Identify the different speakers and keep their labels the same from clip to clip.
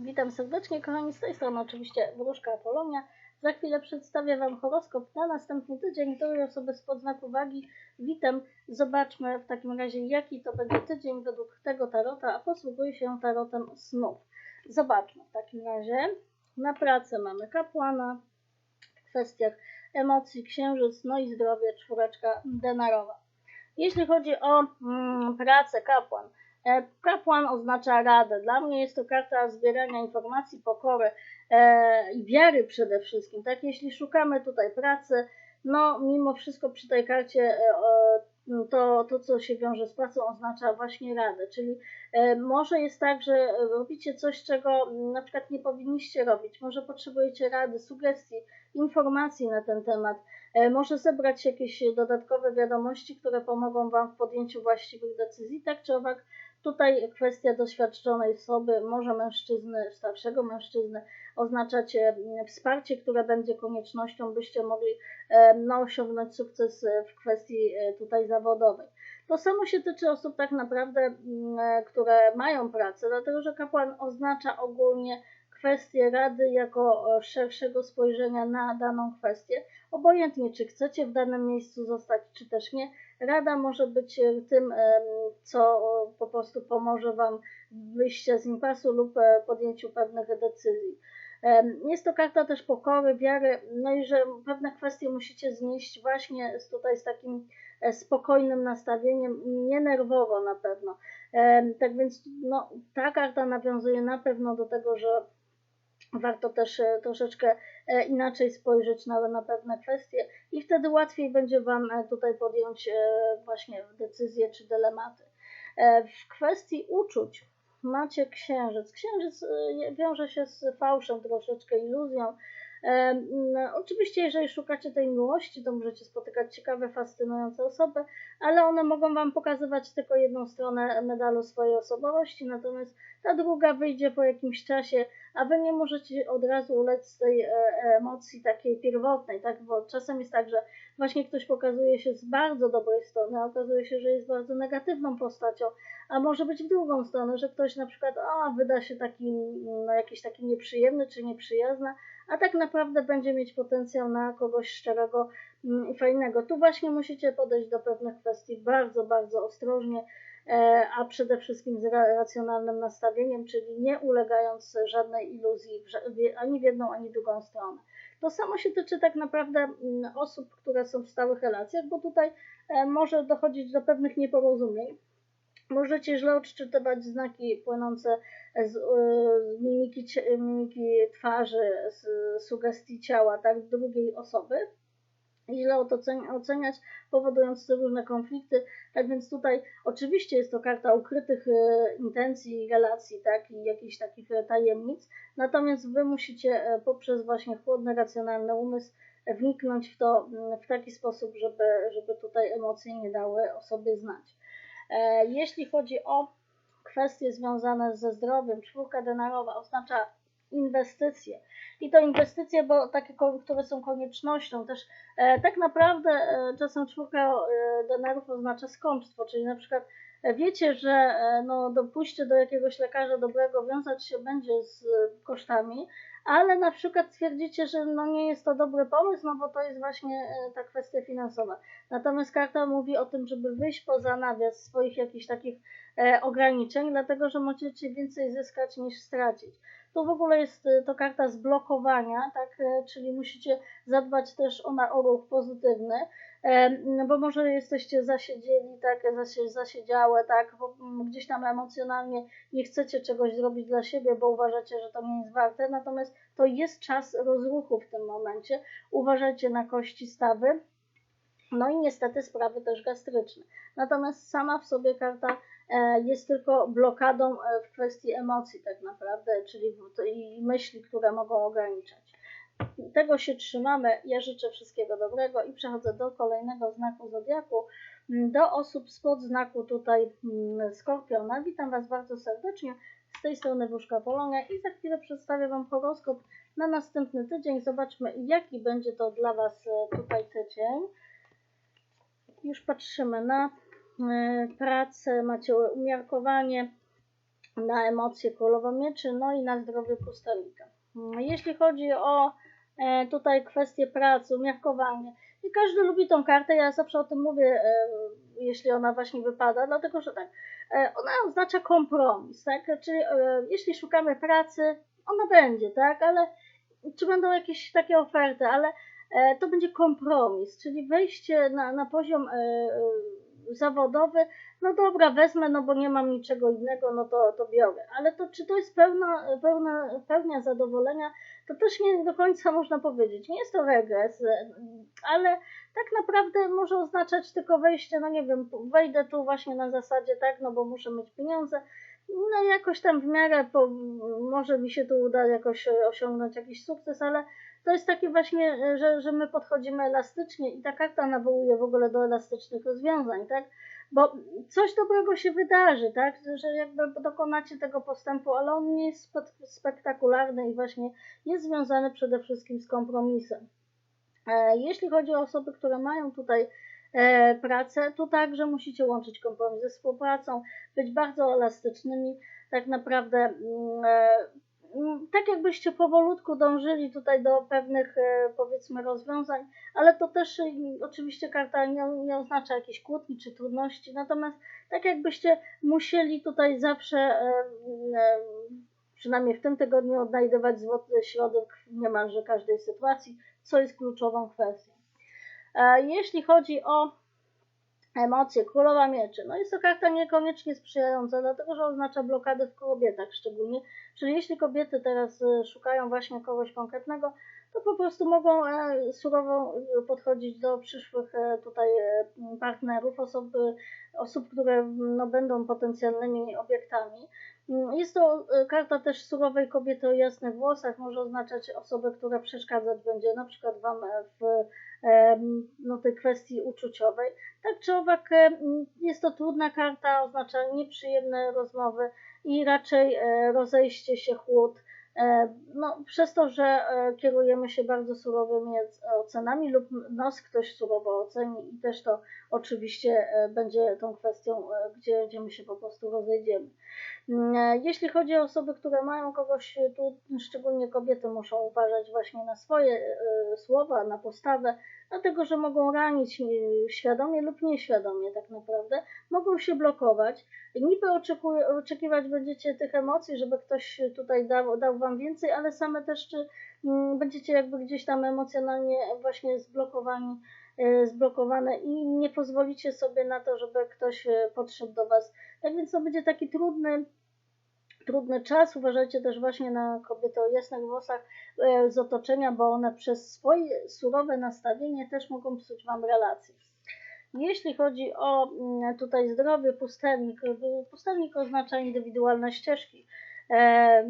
Speaker 1: Witam serdecznie, kochani, z tej strony oczywiście Wróżka Apolonia. Za chwilę przedstawię Wam horoskop na następny tydzień. Której osoby spod znaku wagi witam. Zobaczmy w takim razie, jaki to będzie tydzień według tego tarota, a posługuję się tarotem snów. Zobaczmy w takim razie. Na pracę mamy kapłana w kwestiach emocji, księżyc, no i zdrowie, czwóreczka denarowa. Jeśli chodzi o mm, pracę kapłan, Kapłan oznacza radę. Dla mnie jest to karta zbierania informacji, pokory e, i wiary przede wszystkim. Tak, jeśli szukamy tutaj pracy, no mimo wszystko przy tej karcie e, to, to, co się wiąże z pracą, oznacza właśnie radę. Czyli może jest tak, że robicie coś, czego na przykład nie powinniście robić. Może potrzebujecie rady, sugestii, informacji na ten temat. Może zebrać jakieś dodatkowe wiadomości, które pomogą Wam w podjęciu właściwych decyzji. Tak czy owak, Tutaj kwestia doświadczonej osoby, może mężczyzny, starszego mężczyzny, oznaczać e, wsparcie, które będzie koniecznością, byście mogli e, no, osiągnąć sukces e, w kwestii tutaj zawodowej. To samo się tyczy osób tak naprawdę, które mają pracę, dlatego że kapłan oznacza ogólnie kwestię rady jako szerszego spojrzenia na daną kwestię. Obojętnie, czy chcecie w danym miejscu zostać, czy też nie, Rada może być e, tym, co po prostu pomoże Wam w wyjściu z impasu lub e, podjęciu pewnych decyzji. Jest to karta też pokory, wiary, no i że pewne kwestie musicie znieść właśnie z, tutaj z takim e, spokojnym nastawieniem, nie nerwowo na pewno. Tak więc no, ta karta nawiązuje na pewno do tego, że warto też e, troszeczkę e, inaczej spojrzeć na, na pewne kwestie i wtedy łatwiej będzie Wam e, tutaj podjąć właśnie decyzje czy dylematy. W kwestii uczuć macie księżyc. Księżyc wiąże się z fałszem, troszeczkę iluzją. No, oczywiście, jeżeli szukacie tej miłości, to możecie spotykać ciekawe, fascynujące osoby, ale one mogą Wam pokazywać tylko jedną stronę medalu swojej osobowości, natomiast ta druga wyjdzie po jakimś czasie, a Wy nie możecie od razu ulec tej e, emocji takiej pierwotnej, tak? Bo czasem jest tak, że właśnie ktoś pokazuje się z bardzo dobrej strony, a okazuje się, że jest bardzo negatywną postacią, a może być w drugą stronę, że ktoś na przykład wyda się taki, no, jakiś taki nieprzyjemny czy nieprzyjazna, a tak naprawdę będzie mieć potencjał na kogoś szczerego mm, i fajnego. Tu właśnie musicie podejść do pewnych kwestii bardzo, bardzo ostrożnie, e, a przede wszystkim z racjonalnym nastawieniem, czyli nie ulegając żadnej iluzji ani w jedną, ani w drugą stronę. To samo się tyczy tak naprawdę mm, osób, które są w stałych relacjach, bo tutaj e, może dochodzić do pewnych nieporozumień. Możecie źle odczytywać znaki płynące z, e, z mimiki, mimiki twarzy, z sugestii ciała, tak, drugiej osoby i źle oceniać, powodując różne konflikty. Tak więc tutaj oczywiście jest to karta ukrytych e, intencji, relacji, tak, i jakichś takich tajemnic, natomiast Wy musicie e, poprzez właśnie chłodny, racjonalny umysł wniknąć w to w taki sposób, żeby, żeby tutaj emocje nie dały o sobie znać. E, jeśli chodzi o kwestie związane ze zdrowiem, czwórka denarowa oznacza inwestycje. I to inwestycje, bo takie, które są koniecznością. Też e, tak naprawdę e, czasem czwórka denarów oznacza skąpstwo, czyli na przykład wiecie, że no, pójście do jakiegoś lekarza dobrego wiązać się będzie z kosztami, ale na przykład twierdzicie, że no nie jest to dobry pomysł, no bo to jest właśnie e, ta kwestia finansowa. Natomiast karta mówi o tym, żeby wyjść poza nawias swoich jakichś takich e, ograniczeń, dlatego że możecie więcej zyskać niż stracić. Tu w ogóle jest e, to karta zblokowania, tak, czyli musicie zadbać też o, na, o ruch pozytywny, no bo może jesteście zasiedzieli, tak, zasiedziałe, tak, gdzieś tam emocjonalnie nie chcecie czegoś zrobić dla siebie, bo uważacie, że to nie jest warte, natomiast to jest czas rozruchu w tym momencie. Uważajcie na kości stawy, no i niestety sprawy też gastryczne. Natomiast sama w sobie karta e, jest tylko blokadą e, w kwestii emocji tak naprawdę, czyli myśli, które mogą ograniczać. Tego się trzymamy. Ja życzę wszystkiego dobrego i przechodzę do kolejnego znaku zodiaku, mm, do osób spod znaku tutaj mm, Skorpiona. Witam Was bardzo serdecznie. Z tej strony Wróżka Polonia i za chwilę przedstawię Wam horoskop na następny tydzień. Zobaczmy, jaki będzie to dla Was e, tutaj tydzień. Już patrzymy na e, pracę, macie umiarkowanie, na emocje królowa mieczy, no i na zdrowie pustelnika. Mm, Jeśli chodzi o tutaj kwestię pracy, umiarkowanie, i każdy lubi tą kartę, ja zawsze o tym mówię, e, jeśli ona właśnie wypada, dlatego że tak, e, ona oznacza kompromis, tak, czyli e, jeśli szukamy pracy, ona będzie, tak, ale czy będą jakieś takie oferty, ale e, to będzie kompromis, czyli wejście na, na poziom e, e, zawodowy, no dobra, wezmę, no bo nie mam niczego innego, no to, to biorę. Ale to czy to jest pełna, pełna, pełnia zadowolenia, to też nie do końca można powiedzieć. Nie jest to regres, ale tak naprawdę może oznaczać tylko wejście, no nie wiem, wejdę tu właśnie na zasadzie tak, no bo muszę mieć pieniądze, no jakoś tam w miarę po, może mi się tu uda jakoś osiągnąć jakiś sukces, ale to jest takie właśnie, że, że my podchodzimy elastycznie i ta karta nawołuje w ogóle do elastycznych rozwiązań, tak? Bo coś dobrego się wydarzy, tak? Że jakby dokonacie tego postępu, ale on nie jest spek- spektakularny i właśnie jest związany przede wszystkim z kompromisem. E, Jeśli chodzi o osoby, które mają tutaj e, pracę, to także musicie łączyć kompromis ze współpracą, być bardzo elastycznymi, tak naprawdę e, mm, tak jakbyście powolutku dążyli tutaj do pewnych e, powiedzmy rozwiązań, ale to też e, oczywiście karta nie, nie oznacza jakiejś kłótni czy trudności, natomiast tak jakbyście musieli tutaj zawsze e, przynajmniej w tym tygodniu odnajdywać złoty środek w niemalże każdej sytuacji, co jest kluczową kwestią. Jeśli chodzi o emocje, królowa mieczy, no jest to karta niekoniecznie sprzyjająca, dlatego że oznacza blokady w kobietach szczególnie, czyli jeśli kobiety teraz e, szukają właśnie kogoś konkretnego, to po prostu mogą e, surowo podchodzić do przyszłych e, tutaj partnerów, osób, osób które no, będą potencjalnymi obiektami. Mm, Jest to e, karta też surowej kobiety o jasnych włosach, może oznaczać osobę, która przeszkadzać będzie na przykład Wam e, w no, tej kwestii uczuciowej. Tak czy owak, e, jest to trudna karta, oznacza nieprzyjemne rozmowy i raczej rozejście się chłód. E, No, przez to, że e, kierujemy się bardzo surowymi ocenami lub nos ktoś surowo oceni i też to oczywiście e, będzie tą kwestią, gdzie, gdzie my się po prostu rozejdziemy. Mm, Jeśli chodzi o osoby, które mają kogoś, tu szczególnie kobiety muszą uważać właśnie na swoje słowa, na postawę, dlatego że mogą ranić świadomie lub nieświadomie tak naprawdę, mogą się blokować. Niby oczekuj- oczekiwać będziecie tych emocji, żeby ktoś tutaj dał, dał wam więcej, ale same też czy mm, będziecie jakby gdzieś tam emocjonalnie właśnie zblokowani, e, zblokowane i nie pozwolicie sobie na to, żeby ktoś e, podszedł do was. Tak więc to będzie taki trudny, trudny czas. Uważajcie też właśnie na kobiety o jasnych włosach e, z otoczenia, bo one przez swoje surowe nastawienie też mogą psuć wam relacje. Jeśli chodzi o mm, tutaj zdrowie, pustelnik, y, pustelnik oznacza indywidualne ścieżki. E,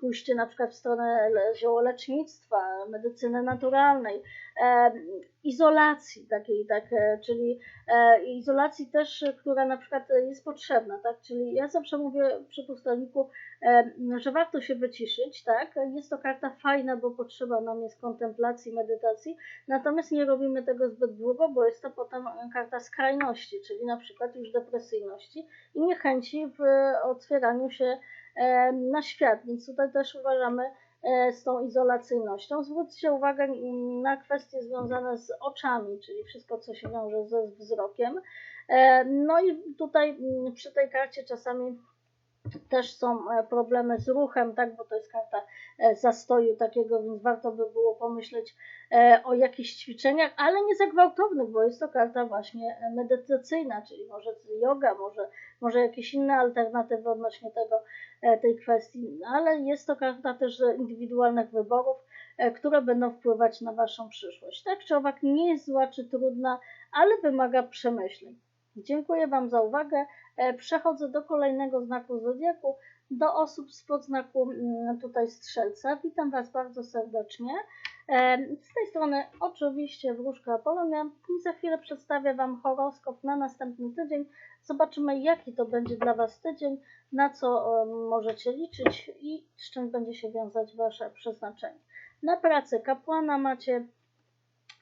Speaker 1: Pójście na przykład w stronę le- ziołolecznictwa, medycyny naturalnej, e, izolacji takiej, tak, e, czyli izolacji też, która na przykład jest potrzebna, tak, czyli ja zawsze mówię przy pustelniku, że warto się wyciszyć, tak, jest to karta fajna, bo potrzeba nam jest kontemplacji, medytacji, Natomiast nie robimy tego zbyt długo, bo jest to potem karta skrajności, czyli na przykład już depresyjności i niechęci w otwieraniu się na świat. Więc tutaj też uważamy e, z tą izolacyjnością. Zwróćcie uwagę na kwestie związane z oczami, czyli wszystko, co się wiąże ze wzrokiem. E, No i tutaj mm, przy tej karcie czasami też są e, problemy z ruchem, tak, bo to jest karta e, zastoju takiego, więc warto by było pomyśleć e, o jakichś ćwiczeniach, ale nie za gwałtownych, bo jest to karta właśnie medytacyjna, czyli może yoga, może, może jakieś inne alternatywy odnośnie tego, tej kwestii, ale jest to karta też indywidualnych wyborów, które będą wpływać na Waszą przyszłość. Tak czy owak nie jest zła czy trudna, ale wymaga przemyśleń. Dziękuję Wam za uwagę. E, Przechodzę do kolejnego znaku zodiaku, do osób z podznaku mm, tutaj strzelca. Witam Was bardzo serdecznie. E, Z tej strony oczywiście wróżka Apolonia i za chwilę przedstawię Wam horoskop na następny tydzień. Zobaczymy jaki to będzie dla Was tydzień, na co e, możecie liczyć i z czym będzie się wiązać Wasze przeznaczenie. Na pracę kapłana macie,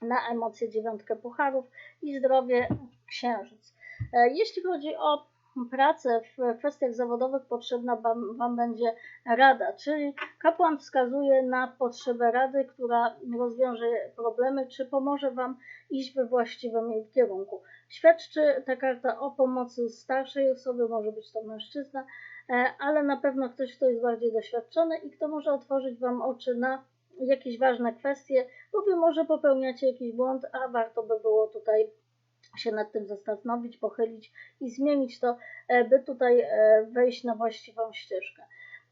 Speaker 1: na emocje dziewiątkę pucharów i zdrowie księżyc. E, Jeśli chodzi o pracę w kwestiach zawodowych potrzebna wam, wam będzie rada, czyli kapłan wskazuje na potrzebę rady, która rozwiąże problemy, czy pomoże Wam iść we właściwym kierunku. Świadczy ta karta o pomocy starszej osoby, może być to mężczyzna, e, ale na pewno ktoś, kto jest bardziej doświadczony i kto może otworzyć Wam oczy na jakieś ważne kwestie, bo Wy może popełniacie jakiś błąd, a warto by było tutaj się nad tym zastanowić, pochylić i zmienić to, e, by tutaj e, wejść na właściwą ścieżkę.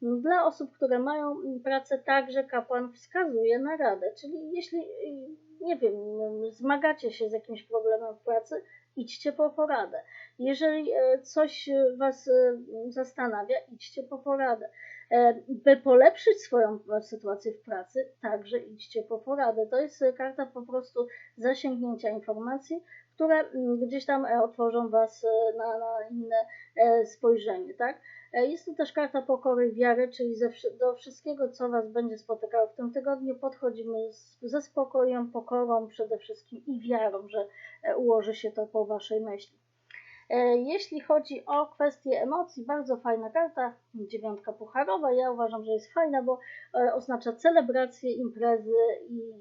Speaker 1: Dla osób, które mają pracę, także kapłan wskazuje na radę, czyli jeśli, nie wiem, zmagacie się z jakimś problemem w pracy, idźcie po poradę. Jeżeli e, coś Was zastanawia, idźcie po poradę. By polepszyć swoją sytuację w pracy, także idźcie po poradę. To jest karta po prostu zasięgnięcia informacji, które mm, gdzieś tam e, otworzą Was e, na, na inne e, spojrzenie, tak? Jest to też karta pokory i wiary, czyli ze, do wszystkiego, co Was będzie spotykało w tym tygodniu, podchodzimy z, ze spokojem, pokorą przede wszystkim i wiarą, że ułoży się to po Waszej myśli. Jeśli chodzi o kwestię emocji, bardzo fajna karta, dziewiątka pucharowa. Ja uważam, że jest fajna, bo oznacza celebracje, imprezy i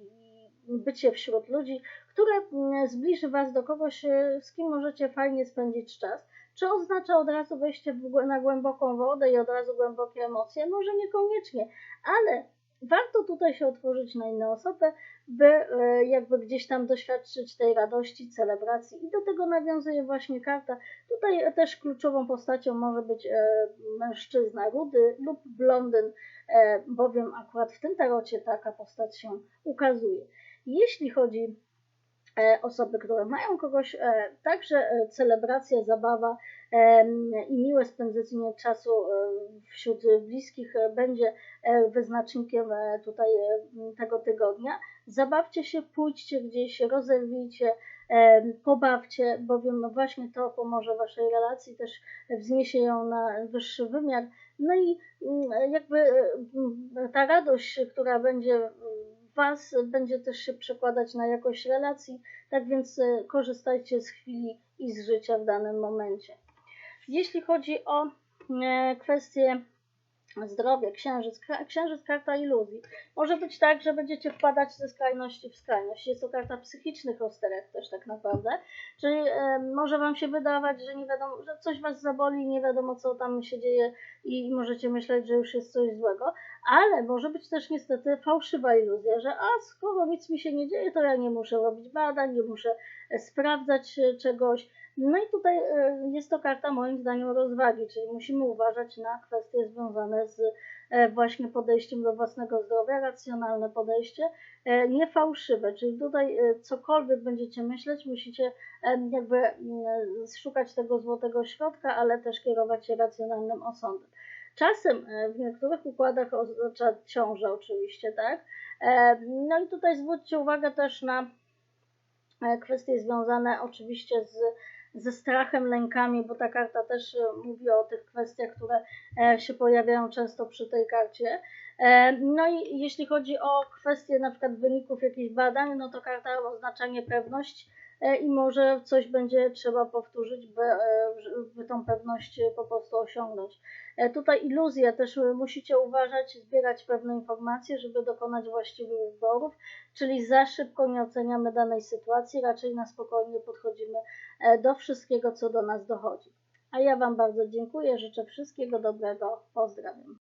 Speaker 1: bycie wśród ludzi, które mm, zbliży Was do kogoś, e, z kim możecie fajnie spędzić czas. Czy oznacza od razu wejście na głęboką wodę i od razu głębokie emocje? Może niekoniecznie, ale warto tutaj się otworzyć na inne osoby, by e, jakby gdzieś tam doświadczyć tej radości, celebracji. I do tego nawiązuje właśnie karta. Tutaj też kluczową postacią może być e, mężczyzna rudy lub blondyn, bowiem akurat w tym tarocie taka postać się ukazuje. Jeśli chodzi o osoby, które mają kogoś, e, także e, celebracja, zabawa i miłe spędzenie czasu e, wśród bliskich będzie wyznacznikiem tutaj tego tygodnia. Zabawcie się, pójdźcie gdzieś, rozerwijcie, pobawcie, bowiem właśnie to pomoże Waszej relacji, też wzniesie ją na wyższy wymiar. No i mm, jakby ta radość, która będzie Was będzie też się przekładać na jakość relacji, tak więc e, korzystajcie z chwili i z życia w danym momencie. Jeśli chodzi o e, kwestie zdrowia, księżyc, księżyc karta iluzji. Może być tak, że będziecie wpadać ze skrajności w skrajność. Jest to karta psychicznych rozterek też tak naprawdę. Czyli e, może wam się wydawać, że nie wiadomo, że coś was zaboli, nie wiadomo co tam się dzieje i możecie myśleć, że już jest coś złego, ale może być też niestety fałszywa iluzja, że a skoro nic mi się nie dzieje, to ja nie muszę robić badań, nie muszę e, sprawdzać e, czegoś. No i tutaj e, jest to karta moim zdaniem rozwagi, czyli musimy uważać na kwestie związane z właśnie podejściem do własnego zdrowia, racjonalne podejście, nie fałszywe, czyli tutaj cokolwiek będziecie myśleć, musicie jakby szukać tego złotego środka, ale też kierować się racjonalnym osądem. Czasem e, w niektórych układach oznacza ciążę oczywiście, tak? E, no i tutaj zwróćcie uwagę też na e, kwestie związane oczywiście z, ze strachem, lękami, bo ta karta też mówi o tych kwestiach, które się pojawiają często przy tej karcie. No i jeśli chodzi o kwestie na przykład wyników jakichś badań, no to karta oznacza niepewność i może coś będzie trzeba powtórzyć, by, by tą pewność po prostu osiągnąć. E, tutaj iluzja też e, musicie uważać, zbierać pewne informacje, żeby dokonać właściwych wyborów, czyli za szybko nie oceniamy danej sytuacji, raczej na spokojnie podchodzimy e, do wszystkiego, co do nas dochodzi. A ja Wam bardzo dziękuję, życzę wszystkiego dobrego, pozdrawiam.